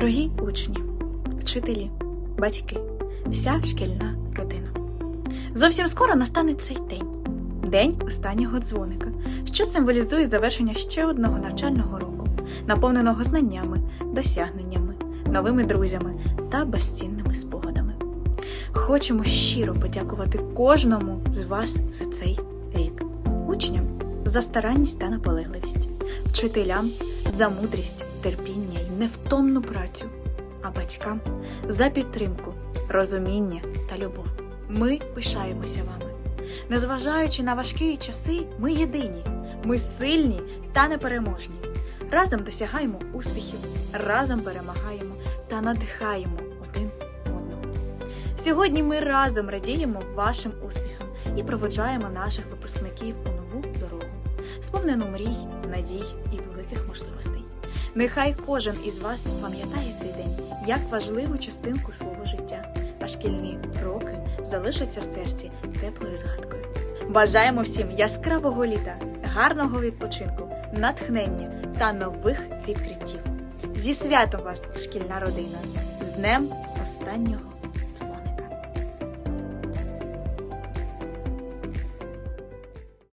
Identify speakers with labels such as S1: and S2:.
S1: Дорогі учні, вчителі, батьки, вся шкільна родина. Зовсім скоро настане цей день день останнього дзвоника, що символізує завершення ще одного навчального року, наповненого знаннями, досягненнями, новими друзями та безцінними спогадами. Хочемо щиро подякувати кожному з вас за цей рік, учням за старанність та наполегливість, вчителям за мудрість, терпіння і невтомну працю, а батькам за підтримку, розуміння та любов. Ми пишаємося вами. Незважаючи на важкі часи, ми єдині, ми сильні та непереможні. Разом досягаємо успіхів, разом перемагаємо та надихаємо один одного. Сьогодні ми разом радіємо вашим успіхам і проводжаємо наших випускників у нову сповнену мрій, надій і великих можливостей. Нехай кожен із вас пам'ятає цей день як важливу частинку свого життя, а шкільні роки залишаться в серці теплою згадкою. Бажаємо всім яскравого літа, гарного відпочинку, натхнення та нових відкриттів. Зі святом вас, шкільна родина, з днем останнього